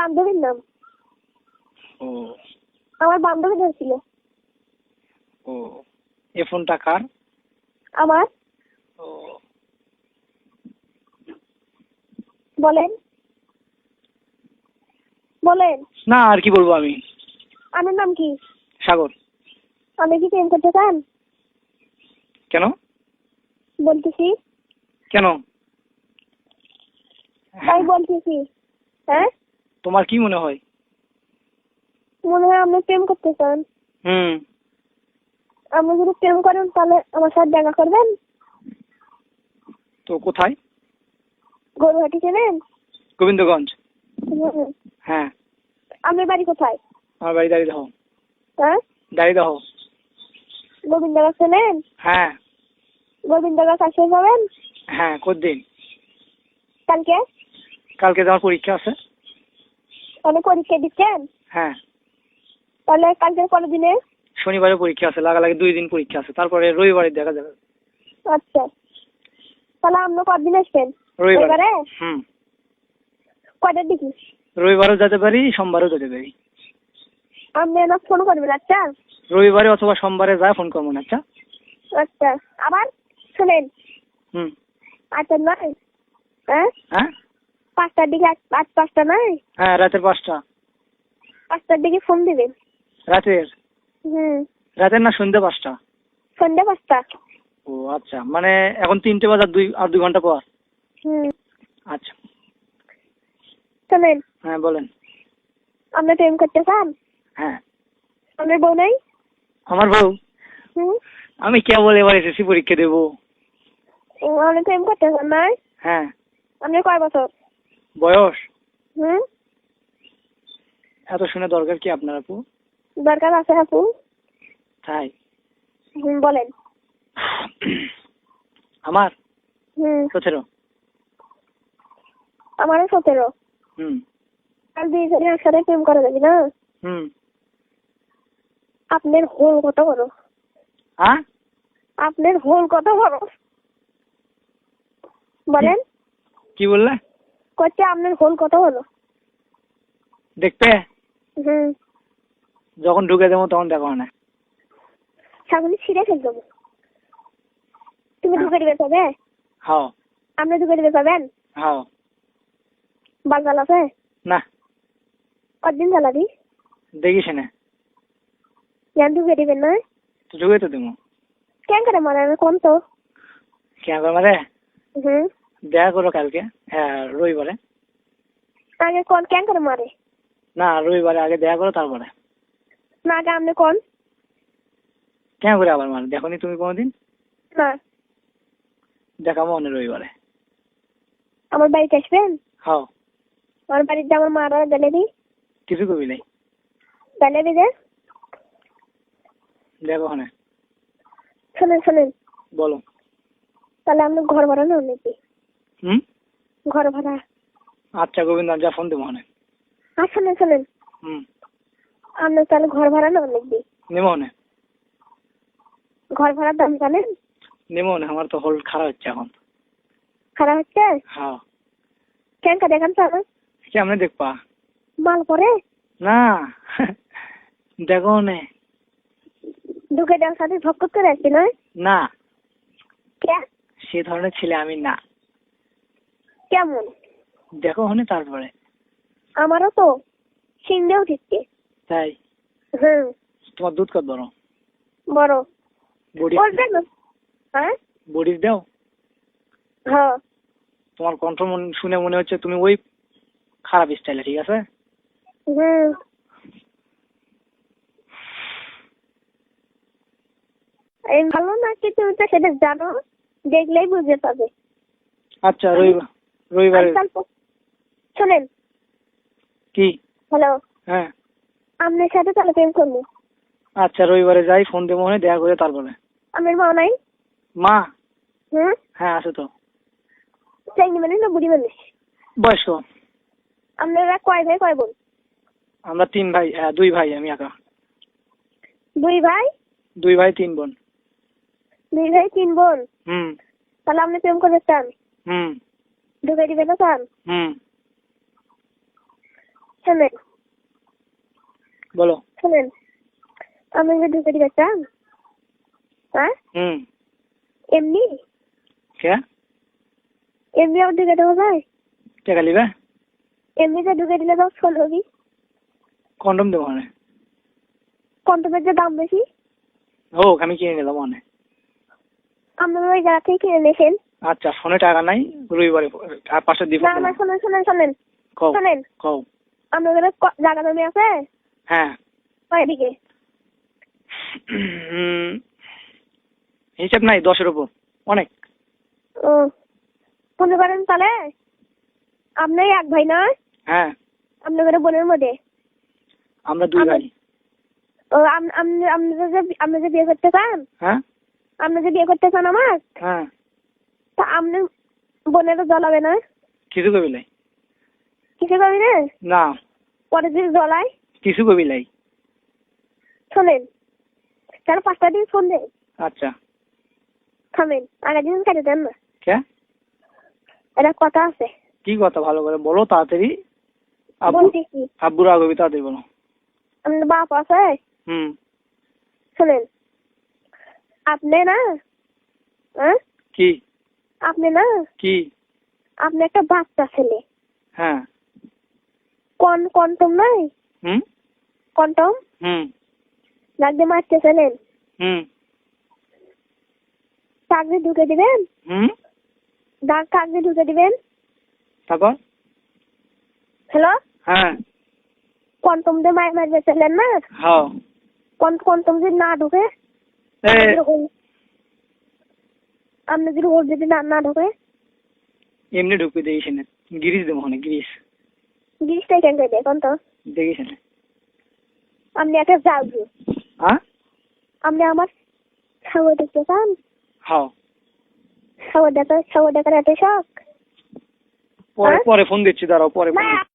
বান্ধবীর নাম। আমার বান্ধবী নাম ছিল এ ফোনটা কার? আমার। বলেন। বলেন। না আর কি বলব আমি? আমার নাম কি? সাগর। আপনি কি প্রেম করতে চান? কেন? বলতেছি। কেন? তাই বলতেছি। হ্যাঁ? তোমার কি মনে হয়? মনে হয় আপনি প্রেম করতে চান হুম। আপনি যদি প্রেম করেন তাহলে আমার সাথে দেখা করবেন? তো কোথায়? গরুহাটি চেনেন? গোবিন্দগঞ্জ। হ্যাঁ। আপনার বাড়ি কোথায়? আমার বাড়ি দাঁড়িয়ে দাও হ্যাঁ? দাঁড়িয়ে দাও গোবিন্দ গাছ চেনেন? হ্যাঁ। গোবিন্দ গাছ আসে যাবেন? হ্যাঁ কদিন কালকে? কালকে তোমার পরীক্ষা আছে। তাহলে পরীক্ষা দিচ্ছেন? হ্যাঁ। তাহলে কালকে পরের দিনে শনিবারে পরীক্ষা আছে লাগালাগি দুই দিন পরীক্ষা আছে তারপরে রবিবারে দেখা যাবে। আচ্ছা। তাহলে আপনি কদিন আসবেন রবিবার। হুম। কয়টার দিকে? রবিবারও যেতে পারি সোমবারও যেতে পারি। আপনি না ফোন করবেন আচ্ছা? রবিবারে অথবা সোমবারে যা ফোন করব না আচ্ছা? আচ্ছা। আবার শুনেন। হুম। আচ্ছা নয়। হ্যাঁ? হ্যাঁ? পাঁচটার দিকে আট পাঁচটা নয়? হ্যাঁ রাতের পাঁচটা। পাঁচটার দিকে ফোন দিবেন রাতের? হুম। রাতের না সন্ধ্যে পাঁচটা? সন্ধ্যে পাঁচটা। ও আচ্ছা। মানে এখন তিনটে বাজার দুই আর দুই ঘণ্টা পর? হুম। আচ্ছা। শোনেন হ্যাঁ বলেন। আপনি প্রেম করতে চান? হ্যাঁ। আপনার বউ নাই? আমার বউ? হুম। আমি কেবল এবার এসএসসি পরীক্ষা দেবো। ও, আপনি প্রেম করতে চান নাই হ্যাঁ। আপনার কয় বছর? বয়স? হুম? এত শুনে দরকার কি আপনার আপু? দরকার আছে আপু। তাই? হুম বলেন। আমার? হুম। সতেরো। আমারও সতেরো। হুম। আর দুইজনে একসাথে প্রেম করা যাবে না? হুম। আপনার হোল কত বড়? হ্যাঁ? আপনার হোল কত বড়? বলেন। কি বললে? করছে আপনার হোল কত বড় দেখতে? হুম। যখন ঢুকে দেবো তখন দেখো না। সামনে ছিঁড়ে ফেল দেবো। তুমি ঢুকে দিবে তবে? হাও আপনি ঢুকে দিবে পাবেন হাও বালবাল আছে? না। কদিন চালাবি? দেখিস না। জান ঢুকে দিবেন না? তো ঢুকে তো দেবো। কেন করে মারে? আমি কোন তো। কেন করে মারে? হুম। দেখা করো কালকে হ্যাঁ রবিবারে আগে কোন কেন করে মারে না রবিবারে আগে দেখা করো তারপরে না আগে আপনি কোন? কেন করে আবার মারে দেখো নি তুমি কোনোদিন? না। দেখাবো অনেক রবিবারে আমার বাড়িতে আসবেন হাও। আমার বাড়িতে আমার মারা গেলে দি কিছু কবি নাই? গেলে দি দেখো শোনেন শোনেন বলো। তাহলে আপনি ঘর ভাড়া নেন নাকি? হুম? ঘর ভাড়া। আচ্ছা গোবিন্দ যা ফোন দেবো আর শোনেন শোনেন হুম। আপনি তাহলে ঘর ভাড়া নেন নাকি নেব ওখানে। ঘর ভাড়ার দাম জানেন? নেব না আমার তো হল খারাপ হচ্ছে এখন। খারাপ হচ্ছে? হ্যাঁ। কেন কা দেখান তো কেমনে দেখবা? মাল পরে? না। দেখো নে ঢুকে দেওয়ার সাথে ভক্ত করে আসছি নয়? না। কে? সে ধরনের ছেলে আমি না। কেমন? দেখো ওখানে তারপরে। আমারও তো সিংড়ে উঠিচ্ছে তাই? হুম। তোমার দুধ কত বড়? বড়। বডি? হ্যাঁ? বডির দাও। হ্যাঁ। তোমার কণ্ঠ মন- শুনে মনে হচ্ছে তুমি ওই খারাপ স্টাইলে ঠিক আছে? হুম। এই ভালো না কি তুমি তো সেটা জানো? দেখলেই বুঝে পারবে আচ্ছা রবিবার রবিবারে। শোনেন। কি? হ্যালো। হ্যাঁ। আপনার সাথে তাহলে প্রেম করব। আচ্ছা রবিবারে যাই ফোন দেবো ওখানে দেখা করে তারপরে। আপনার মা নাই? মা? হুম? হ্যাঁ আছে তো। চাইনি মানে না বুড়ি মানুষ? বয়স্ক? আপনারা কয় ভাই কয় বোন? আমরা তিন ভাই হ্যাঁ দুই ভাই আমি একা। দুই ভাই? দুই ভাই তিন বোন। দুই ভাই তিন বোন? হুম। তাহলে আপনি প্রেম করতে চান? হুম। ঢুকে দিবে না চান হুম শোনেন বলো শোনেন আমি যে ঢুকে দিতে চান হ্যাঁ হুম এমনি কে এমনি আমার ঢুকে দেবো ভাই টাকা এমনিতে ঢুকে দিলে তো ফোন হবি কন্ডম দেবো মানে কন্টমের যে দাম বেশি হোক আমি কিনে নিলাম মানে আপনারা ওই জায়গা থেকে কিনে নিয়েছেন আচ্ছা ফোনে টাকা নাই রবিবারে আর পাঁচশো দিব না না শোনেন শোনেন শোনেন। কও শোনেন। কও। আপনাদের ক- জায়গা জমি আছে? হ্যাঁ। কয়দিকে উম, হিসাব নাই দশের উপর। অনেক। ও মনে করেন তাহলে? আপনি এক ভাই না? হ্যাঁ। আপনাদের বোনের মধ্যে? আমরা দুই ভাই। ও আম- আপনি আপনি যে আপনি যে বিয়ে করতে চান? হ্যাঁ। আপনি যে বিয়ে করতে চান আমার? হ্যাঁ। বোনেরও জ্বলাবে না? কিছু কবি লাই কিছু পাবি না না। পরে যদি কিছু কবি লাই শোনেন তাহলে পাঁচটা দিন ফোন আচ্ছা। থামেন আগের দিন কেটে দেন না। কে? এটা কথা আছে। কি কথা ভালো করে বলো তাড়াতাড়ি। আব্বুর আগবি তাড়াতাড়ি বলো। আপনার বাপ আছে? হুম। শোনেন আপনি না হ্যাঁ? কি? আপনি না? কি? আপনি একটা বাচ্চা ছেলে। হ্যাঁ। কন কন্টম নাই? হুম? কন্টম হুম। লাগতে মারতেছিলেন হুম। চাকরি ঢুকে দিবেন? হুম? ডাক চাকরি ঢুকে দিবেন? তারপর? হ্যালো? হ্যাঁ। কন্টম দিয়ে মার মারবে ছিলেন না? হ্যাঁ। কন- কন্টম যদি না ঢুকে? এ, আপনি যদি ওর যদি না না ঢুকে? এমনি ঢুকবে দেখিস না। গিরিশ দেবো ওখানে গিরিশ। জিনিসটা কেন দেখুন তো? দেখিস না। আপনি একটা যাবি হ্যাঁ? আপনি আমার সাগর দেখতে চান? হ্যাঁ। সাগর দেখা সাগর দেখার এত শখ? পরে হ্যাঁ? পরে ফোন দিচ্ছি দাঁড়াও পরে ফোন দিচ্ছি।